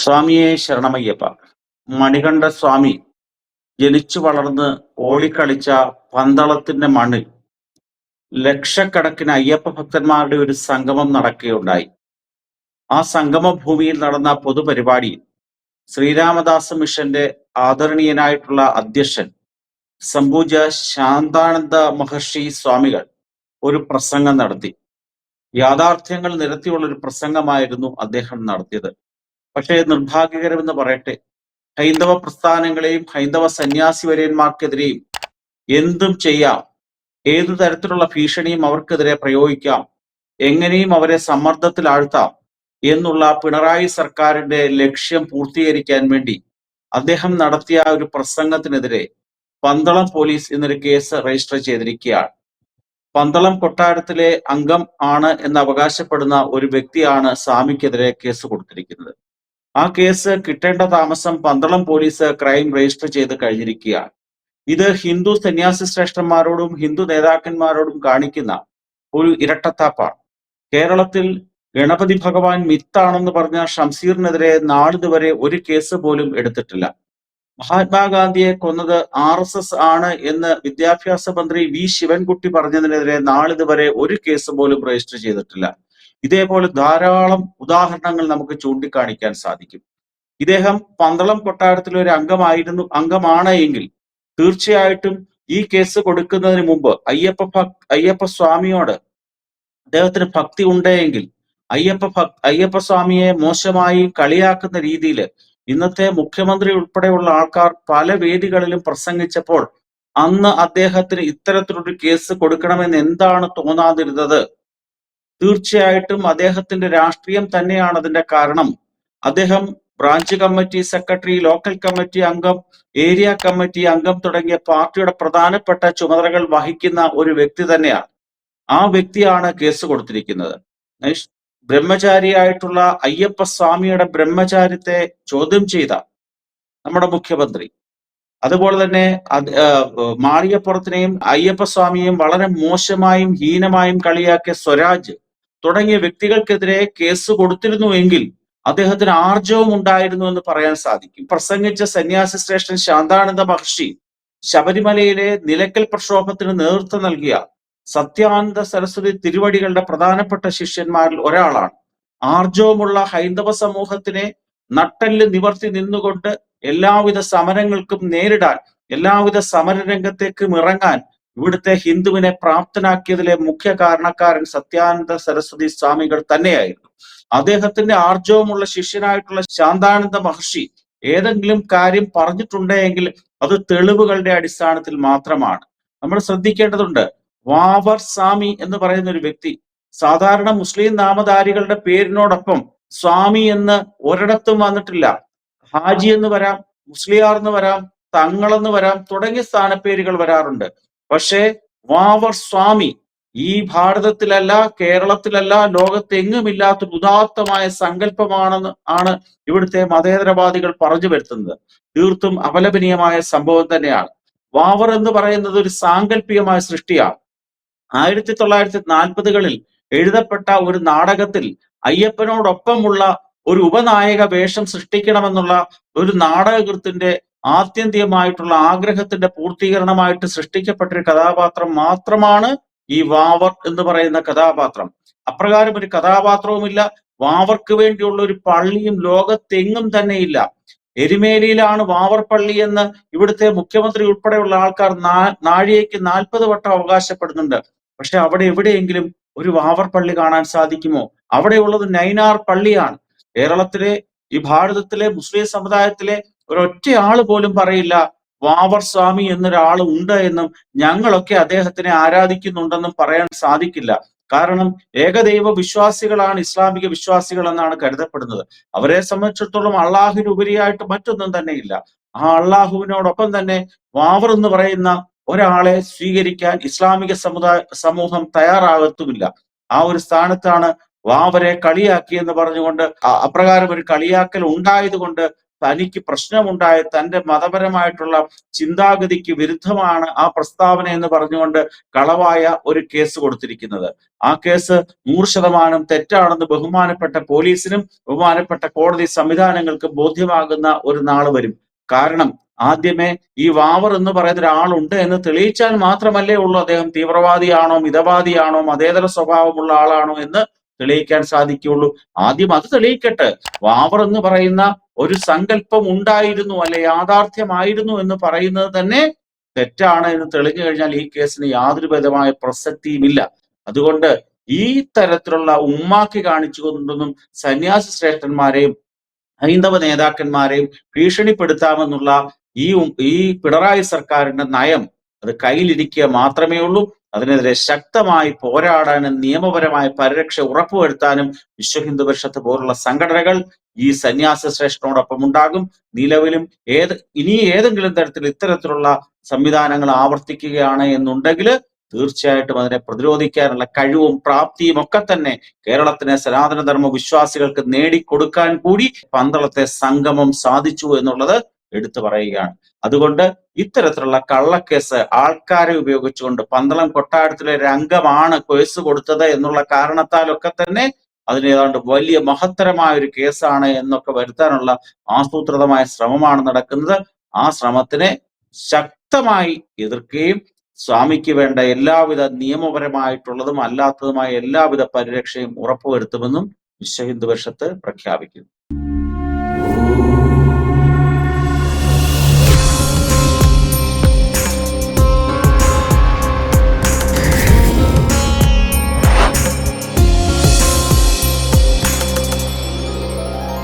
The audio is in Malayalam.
സ്വാമിയെ ശരണമയ്യപ്പ. മണികണ്ഠ സ്വാമി ജനിച്ചു വളർന്ന് ഓളിക്കളിച്ച പന്തളത്തിന്റെ മണ്ണിൽ ലക്ഷക്കണക്കിന് അയ്യപ്പ ഭക്തന്മാരുടെ ഒരു സംഗമം നടക്കുകയുണ്ടായി. ആ സംഗമ ഭൂമിയിൽ നടന്ന പൊതുപരിപാടിയിൽ ശ്രീരാമദാസ മിഷന്റെ ആദരണീയനായിട്ടുള്ള അധ്യക്ഷൻ സംപൂജ ശാന്താനന്ദ മഹർഷി സ്വാമികൾ ഒരു പ്രസംഗം നടത്തി. യാഥാർത്ഥ്യങ്ങൾ നിരത്തിയുള്ള ഒരു പ്രസംഗമായിരുന്നു അദ്ദേഹം നടത്തിയത്. പക്ഷേ നിർഭാഗ്യകരമെന്ന് പറയട്ടെ. ഹൈന്ദവ പ്രസ്ഥാനങ്ങളെയും ഹൈന്ദവ സന്യാസി വര്യന്മാർക്കെതിരെയും എന്തും ചെയ്യാം. ഏതു തരത്തിലുള്ള ഭീഷണിയും അവർക്കെതിരെ പ്രയോഗിക്കാം. എങ്ങനെയും അവരെ സമ്മർദ്ദത്തിൽ ആഴ്ത്താം എന്നുള്ള പിണറായി സർക്കാരിന്റെ ലക്ഷ്യം പൂർത്തീകരിക്കാൻ വേണ്ടി അദ്ദേഹം നടത്തിയ ഒരു പ്രസംഗത്തിനെതിരെ പന്തളം പോലീസ് ഇന്നൊരു കേസ് രജിസ്റ്റർ ചെയ്തിരിക്കുകയാണ്. പന്തളം കൊട്ടാരത്തിലെ അംഗം ആണ് എന്ന് അവകാശപ്പെടുന്ന ഒരു വ്യക്തിയാണ് സ്വാമിക്കെതിരെ കേസ് കൊടുത്തിരിക്കുന്നത്. ആ കേസ് കിട്ടേണ്ട താമസം പന്തളം പോലീസ് ക്രൈം രജിസ്റ്റർ ചെയ്ത് കഴിഞ്ഞിരിക്കുകയാണ്. ഇത് ഹിന്ദു സന്യാസി ശ്രേഷ്ഠന്മാരോടും ഹിന്ദു നേതാക്കന്മാരോടും കാണിക്കുന്ന ഒരു ഇരട്ടത്താപ്പാണ്. കേരളത്തിൽ ഗണപതി ഭഗവാൻ മിത്താണെന്ന് പറഞ്ഞ ഷംസീറിനെതിരെ നാളിതുവരെ ഒരു കേസ് പോലും എടുത്തിട്ടില്ല. മഹാത്മാഗാന്ധിയെ കൊന്നത് ആർ എസ് എസ് ആണ് എന്ന് വിദ്യാഭ്യാസ മന്ത്രി വി ശിവൻകുട്ടി പറഞ്ഞതിനെതിരെ നാളിതുവരെ ഒരു കേസ് പോലും രജിസ്റ്റർ ചെയ്തിട്ടില്ല. ഇതേപോലെ ധാരാളം ഉദാഹരണങ്ങൾ നമുക്ക് ചൂണ്ടിക്കാണിക്കാൻ സാധിക്കും. ഇദ്ദേഹം പന്തളം കൊട്ടാരത്തിലെ ഒരു അംഗമായിരുന്നു അംഗമാണ് എങ്കിൽ തീർച്ചയായിട്ടും ഈ കേസ് കൊടുക്കുന്നതിന് മുമ്പ് അയ്യപ്പ ഭക് അയ്യപ്പ സ്വാമിയോട് അദ്ദേഹത്തിന് ഭക്തി ഉണ്ടെങ്കിൽ അയ്യപ്പ ഭക് അയ്യപ്പ സ്വാമിയെ മോശമായി കളിയാക്കുന്ന രീതിയിൽ ഇന്നത്തെ മുഖ്യമന്ത്രി ഉൾപ്പെടെയുള്ള ആൾക്കാർ പല വേദികളിലും പ്രസംഗിച്ചപ്പോൾ അന്ന് അദ്ദേഹത്തിന് ഇത്തരത്തിലൊരു കേസ് കൊടുക്കണമെന്ന് എന്താണ് തോന്നാതിരുന്നത്? തീർച്ചയായിട്ടും അദ്ദേഹത്തിന്റെ രാഷ്ട്രീയം തന്നെയാണ് അതിന്റെ കാരണം. അദ്ദേഹം branch committee secretary local committee അംഗം ഏരിയ കമ്മിറ്റി അംഗം തുടങ്ങിയ പാർട്ടിയുടെ പ്രധാനപ്പെട്ട ചുമതലകൾ വഹിക്കുന്ന ഒരു വ്യക്തി തന്നെയാണ്. ആ വ്യക്തിയാണ് കേസ് കൊടുത്തിരിക്കുന്നത്. ബ്രഹ്മചാരിയായിട്ടുള്ള അയ്യപ്പ സ്വാമിയുടെ ബ്രഹ്മചാരിത്തെ ചോദ്യം ചെയ്ത നമ്മുടെ മുഖ്യമന്ത്രി. അതുപോലെ തന്നെ മാളികപ്പുറത്തിനെയും അയ്യപ്പ സ്വാമിയെയും വളരെ മോശമായും ഹീനമായും കളിയാക്കിയ സ്വരാജ് തുടങ്ങിയ വ്യക്തികൾക്കെതിരെ കേസ് കൊടുത്തിരുന്നുവെങ്കിൽ അദ്ദേഹത്തിന് ആർജവം ഉണ്ടായിരുന്നു എന്ന് പറയാൻ സാധിക്കും. പ്രസംഗിച്ച സന്യാസി ശ്രേഷ്ഠൻ ശാന്താനന്ദ മഹർഷി ശബരിമലയിലെ നിലയ്ക്കൽ പ്രക്ഷോഭത്തിന് നേതൃത്വം നൽകിയ സത്യാനന്ദ സരസ്വതി തിരുവടികളുടെ പ്രധാനപ്പെട്ട ശിഷ്യന്മാരിൽ ഒരാളാണ്. ആർജവമുള്ള ഹൈന്ദവ സമൂഹത്തിനെ നട്ടല്ല് നിവർത്തി നിന്നുകൊണ്ട് എല്ലാവിധ സമരങ്ങൾക്കും നേരിടാൻ എല്ലാവിധ സമരരംഗത്തേക്കും ഇറങ്ങാൻ ഇവിടുത്തെ ഹിന്ദുവിനെ പ്രാപ്തനാക്കിയതിലെ മുഖ്യ കാരണക്കാരൻ സത്യാനന്ദ സരസ്വതി സ്വാമികൾ തന്നെയായിരുന്നു. അദ്ദേഹത്തിന്റെ ആർജവമുള്ള ശിഷ്യനായിട്ടുള്ള ശാന്താനന്ദ മഹർഷി ഏതെങ്കിലും കാര്യം പറഞ്ഞിട്ടുണ്ടെങ്കിൽ അത് തെളിവുകളുടെ അടിസ്ഥാനത്തിൽ മാത്രമാണ്. നമ്മൾ ശ്രദ്ധിക്കേണ്ടതുണ്ട് വാവർ സ്വാമി എന്ന് പറയുന്ന ഒരു വ്യക്തി സാധാരണ മുസ്ലിം നാമധാരികളുടെ പേരിനോടൊപ്പം സ്വാമി എന്ന് ഒരിടത്തും വന്നിട്ടില്ല. ഹാജി എന്ന് വരാം മുസ്ലിയാർ എന്ന് വരാം തങ്ങളെന്ന് വരാം തുടങ്ങിയ സ്ഥാനപ്പേരുകൾ വരാറുണ്ട്. പക്ഷേ വാവർ സ്വാമി ഈ ഭാരതത്തിലല്ല കേരളത്തിലല്ല ലോകത്തെങ്ങുമില്ലാത്ത ഉദാത്തമായ സങ്കല്പമാണെന്ന് ആണ് ഇവിടുത്തെ മതേതരവാദികൾ പറഞ്ഞു വരുത്തുന്നത്. തീർത്തും അപലപനീയമായ സംഭവം തന്നെയാണ്. വാവർ എന്ന് പറയുന്നത് ഒരു സാങ്കല്പികമായ സൃഷ്ടിയാണ്. ആയിരത്തി തൊള്ളായിരത്തി നാൽപ്പതുകളിൽ എഴുതപ്പെട്ട ഒരു നാടകത്തിൽ അയ്യപ്പനോടൊപ്പമുള്ള ഒരു ഉപനായക വേഷം സൃഷ്ടിക്കണമെന്നുള്ള ഒരു നാടകകൃത്തിന്റെ ആത്യന്തികമായിട്ടുള്ള ആഗ്രഹത്തിന്റെ പൂർത്തീകരണമായിട്ട് സൃഷ്ടിക്കപ്പെട്ടൊരു കഥാപാത്രം മാത്രമാണ് ഈ വാവർ എന്ന് പറയുന്ന കഥാപാത്രം. അപ്രകാരം ഒരു കഥാപാത്രവുമില്ല. വാവർക്ക് വേണ്ടിയുള്ള ഒരു പള്ളിയും ലോകത്തെങ്ങും തന്നെയില്ല. എരുമേലിയിലാണ് വാവർ പള്ളി എന്ന് ഇവിടുത്തെ മുഖ്യമന്ത്രി ഉൾപ്പെടെയുള്ള ആൾക്കാർ നാഴികയ്ക്ക് നാൽപ്പത് വട്ടം അവകാശപ്പെടുന്നുണ്ട്. പക്ഷെ അവിടെ എവിടെയെങ്കിലും ഒരു വാവർ പള്ളി കാണാൻ സാധിക്കുമോ? അവിടെയുള്ളത് നൈനാർ പള്ളിയാണ്. കേരളത്തിലെ ഈ ഭാരതത്തിലെ മുസ്ലിം സമുദായത്തിലെ ഒരൊറ്റ ആൾ പോലും പറയില്ല. വാവർ സ്വാമി എന്നൊരാൾ ഉണ്ട് എന്നും ഞങ്ങളൊക്കെ അദ്ദേഹത്തിനെ ആരാധിക്കുന്നുണ്ടെന്നും പറയാൻ സാധിക്കില്ല. കാരണം ഏകദൈവ വിശ്വാസികളാണ് ഇസ്ലാമിക വിശ്വാസികൾ എന്നാണ് കരുതപ്പെടുന്നത്. അവരെ സംബന്ധിച്ചിടത്തോളം അള്ളാഹുവിന് ഉപരിയായിട്ട് മറ്റൊന്നും തന്നെ ഇല്ല ആ അള്ളാഹുവിനോടൊപ്പം തന്നെ വാവർ എന്ന് പറയുന്ന ഒരാളെ സ്വീകരിക്കാൻ ഇസ്ലാമിക സമുദായ സമൂഹം തയ്യാറാകത്തുമില്ല. ആ ഒരു സ്ഥാനത്താണ് വാവരെ കളിയാക്കി എന്ന് പറഞ്ഞുകൊണ്ട് അപ്രകാരം ഒരു കളിയാക്കൽ ഉണ്ടായത് കൊണ്ട് തനിക്ക് പ്രശ്നമുണ്ടായ തന്റെ മതപരമായിട്ടുള്ള ചിന്താഗതിക്ക് വിരുദ്ധമാണ് ആ പ്രസ്താവന എന്ന് പറഞ്ഞുകൊണ്ട് കളവായ ഒരു കേസ് കൊടുത്തിരിക്കുന്നത്. ആ കേസ് നൂറ് ശതമാനം തെറ്റാണെന്ന് ബഹുമാനപ്പെട്ട പോലീസിനും ബഹുമാനപ്പെട്ട കോടതി സംവിധാനങ്ങൾക്കും ബോധ്യമാകുന്ന ഒരു നാൾ വരും. കാരണം ആദ്യമേ ഈ വാവർ എന്ന് പറയുന്ന ഒരാളുണ്ട് എന്ന് തെളിയിച്ചാൽ മാത്രമല്ലേ ഉള്ളൂ അദ്ദേഹം തീവ്രവാദിയാണോ മിതവാദിയാണോ മതേതര സ്വഭാവമുള്ള ആളാണോ എന്ന് തെളിയിക്കാൻ സാധിക്കുകയുള്ളൂ. ആദ്യം അത് തെളിയിക്കട്ടെ. വാവർ എന്ന് പറയുന്ന ഒരു സങ്കല്പം ഉണ്ടായിരുന്നു അല്ലെ യാഥാർത്ഥ്യമായിരുന്നു എന്ന് പറയുന്നത് തന്നെ തെറ്റാണ് എന്ന് തെളിഞ്ഞു കഴിഞ്ഞാൽ ഈ കേസിന് യാതൊരു വിധമായ പ്രസക്തിയുമില്ല. അതുകൊണ്ട് ഈ തരത്തിലുള്ള ഉമ്മാക്കി കാണിച്ചുകൊണ്ടൊന്നും സന്യാസി ശ്രേഷ്ഠന്മാരെയും ഹൈന്ദവ നേതാക്കന്മാരെയും ഭീഷണിപ്പെടുത്താമെന്നുള്ള ഈ ഈ പിണറായി സർക്കാരിന്റെ നയം അത് കയ്യിലിരിക്കുക മാത്രമേ ഉള്ളൂ. അതിനെതിരെ ശക്തമായി പോരാടാനും നിയമപരമായ പരിരക്ഷ ഉറപ്പുവരുത്താനും വിശ്വ ഹിന്ദു പരിഷത്ത് പോലുള്ള സംഘടനകൾ ഈ സന്യാസ ശ്രേഷ്ഠനോടൊപ്പം ഉണ്ടാകും. നിലവിലും ഏത് ഇനി ഏതെങ്കിലും തരത്തിൽ ഇത്തരത്തിലുള്ള സംവിധാനങ്ങൾ ആവർത്തിക്കുകയാണ് എന്നുണ്ടെങ്കിൽ തീർച്ചയായിട്ടും അതിനെ പ്രതിരോധിക്കാനുള്ള കഴിവും പ്രാപ്തിയും ഒക്കെ തന്നെ കേരളത്തിലെ സനാതനധർമ്മ വിശ്വാസികൾക്ക് നേടിക്കൊടുക്കാൻ കൂടി പന്തളത്തെ സംഗമം സാധിച്ചു എന്നുള്ളത് എടുത്തു പറയുകയാണ്. അതുകൊണ്ട് ഇത്തരത്തിലുള്ള കള്ളക്കേസ് ആൾക്കാരെ ഉപയോഗിച്ചുകൊണ്ട് പന്തളം കൊട്ടാരത്തിലെ ഒരു അംഗമാണ് കേസ് കൊടുത്തത് എന്നുള്ള കാരണത്താലൊക്കെ തന്നെ അതിന് ഏതാണ്ട് വലിയ മഹത്തരമായ ഒരു കേസാണ് എന്നൊക്കെ വരുത്താനുള്ള ആസൂത്രിതമായ ശ്രമമാണ് നടക്കുന്നത്. ആ ശ്രമത്തിനെ ശക്തമായി എതിർക്കുകയും സ്വാമിക്ക് വേണ്ട എല്ലാവിധ നിയമപരമായിട്ടുള്ളതും അല്ലാത്തതുമായ എല്ലാവിധ പരിരക്ഷയും ഉറപ്പുവരുത്തുമെന്നും വിശ്വ ഹിന്ദു പ്രഖ്യാപിക്കുന്നു.